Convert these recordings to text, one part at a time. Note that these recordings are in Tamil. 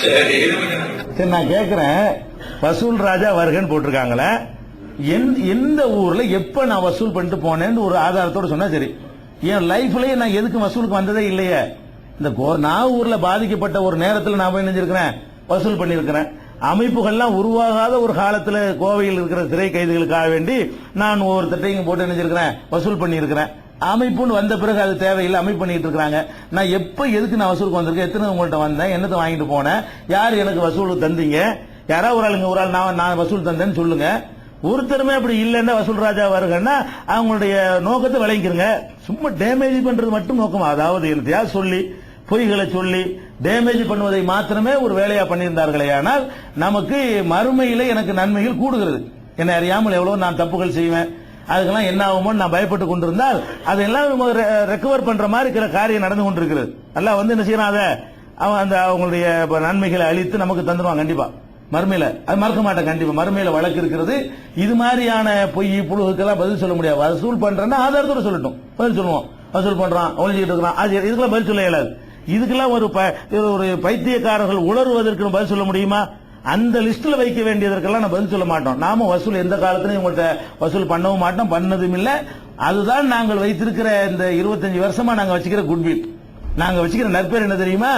சரி. நான் கேட்கிறேன் வசூல் ராஜா வருகன்னு போட்டிருக்காங்களே. எந்த- ஊர்ல எப்ப நான் வசூல் பண்ணிட்டு போனேன்னு ஒரு ஆதாரத்தோட சொன்னா சரி. என் லைஃப்லயே நான் எதுக்கு வசூலுக்கு வந்ததே இல்லையே. இந்த நான் ஊர்ல பாதிக்கப்பட்ட ஒரு நேரத்தில் நான் போய் நினைஞ்சிருக்கிறேன் வசூல் பண்ணியிருக்கிறேன் அமைப்புகள்லாம் உருவாகாத ஒரு காலத்துல கோவையில் இருக்கிற சிறை கைதிகளுக்காக வேண்டி நான் ஒவ்வொருத்தையும் போட்டு நினைச்சிருக்கிறேன் வசூல் பண்ணியிருக்கிறேன் அமைப்புன்னு வந்த பிறகு அது தேவையில்லை அமைப்பு பண்ணிட்டு இருக்காங்க நான் எப்ப எதுக்கு நான் வசூலுக்கு வந்திருக்கேன்? எத்தனை உங்கள்கிட்ட வந்தேன்? என்னத்தை வாங்கிட்டு போனேன்? யார் எனக்கு வசூல் தந்தீங்க? யாராவது ஒரு ஆளுங்க ஒரு ஆள் நான் நான் வசூல் தந்தேன்னு சொல்லுங்க. ஒருத்தருமே அப்படி இல்லைன்னா வசூல் ராஜா வருங்கன்னா அவங்களுடைய நோக்கத்தை விளங்கிக்கிறங்க சும்மா டேமேஜ் பண்றது மட்டும் நோக்கம்? அதாவது என்னத்தையா சொல்லி பொய்களை சொல்லி டேமேஜ் பண்ணுவதை மாத்திரமே ஒரு வேலையா பண்ணியிருந்தார்களே ஆனால் நமக்கு மறுமையில எனக்கு நன்மைகள் கூடுகிறது. என்னை அறியாமல் எவ்வளவு நான் தப்புகள் செய்வேன். அதுக்கெல்லாம் என்ன ஆகுமோ நான் பயப்பட்டு கொண்டிருந்தால் அதெல்லாம் ரெக்கவர் பண்ற மாதிரி இருக்கிற காரியம் நடந்து கொண்டிருக்கிறது. அல்லாஹ் வந்து என்ன செய்யறான் அதை? அவன் அந்த அவங்களுடைய நன்மைகளை அழித்து நமக்கு தந்துடுவான் கண்டிப்பா. மறுமையில அது மறக்க மாட்டேன் கண்டிப்பா. மறுமையில வழக்கு இருக்கிறது. இது மாதிரியான பொய் புழுகுக்கெல்லாம் பதில் சொல்ல முடியாது. வசூல் பண்றேன்னா ஆதாரத்தோட சொல்லட்டும். பதில் சொல்லுவோம். வசூல் பண்றான் ஒழிஞ்சிட்டு இருக்கிறான். அது இதுக்கெல்லாம் பதில் சொல்ல இயலாது. இதுக்கெல்லாம் ஒரு இது ஒரு பைத்தியக்காரர்கள் உணர்வதற்கு பதில் சொல்ல முடியுமா? அந்த லிஸ்ட்ல வைக்க வேண்டியதற்கெல்லாம் நான் பதில் சொல்ல மாட்டோம். நாம வசூல் எந்த காலத்திலையும் உங்கள்கிட்ட வசூல் பண்ணவும் மாட்டோம் பண்ணதும் இல்லை. அதுதான் நாங்கள் வைத்திருக்கிற இந்த 25 வருஷமா நாங்க வச்சுக்கிற குட்வில். நாங்க வச்சுக்கிற நற்பேர் என்ன தெரியுமா?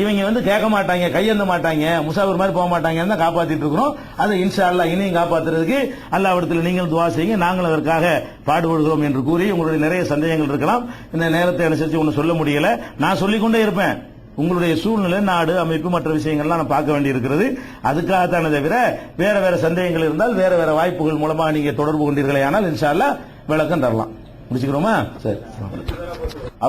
இவங்க வந்து கேட்க மாட்டாங்க கையெந்த மாட்டாங்க முசாபர் மாதிரி போக மாட்டாங்கன்னு தான் காப்பாத்திட்டு இருக்கிறோம். அதை இன்ஷா அல்லாஹ் இனியும் காப்பாத்துறதுக்கு அல்லாவிடத்தில் நீங்கள் துவா செய்யுங்க. நாங்கள் அதற்காக பாடுபடுகிறோம் என்று கூறி உங்களுடைய நிறைய சந்தேகங்கள் இருக்கலாம். இந்த நேரத்தை அனுசரித்து ஒன்றும் சொல்ல முடியல. நான் சொல்லிக்கொண்டே இருப்பேன். உங்களுடைய சூழ்நிலை நாடு அமைப்பு மற்ற விஷயங்கள்லாம் நான் பார்க்க வேண்டி இருக்கிறது அதுக்காகத்தானே தவிர வேற வேற சந்தேகங்கள் இருந்தால் வேற வேற வாய்ப்புகள் மூலமா நீங்க தொடர்பு கொண்டீர்களே ஆனால் இன்ஷா அல்லாஹ் விளக்கம் தரலாம். முடிச்சுக்கிறோமா? சரி.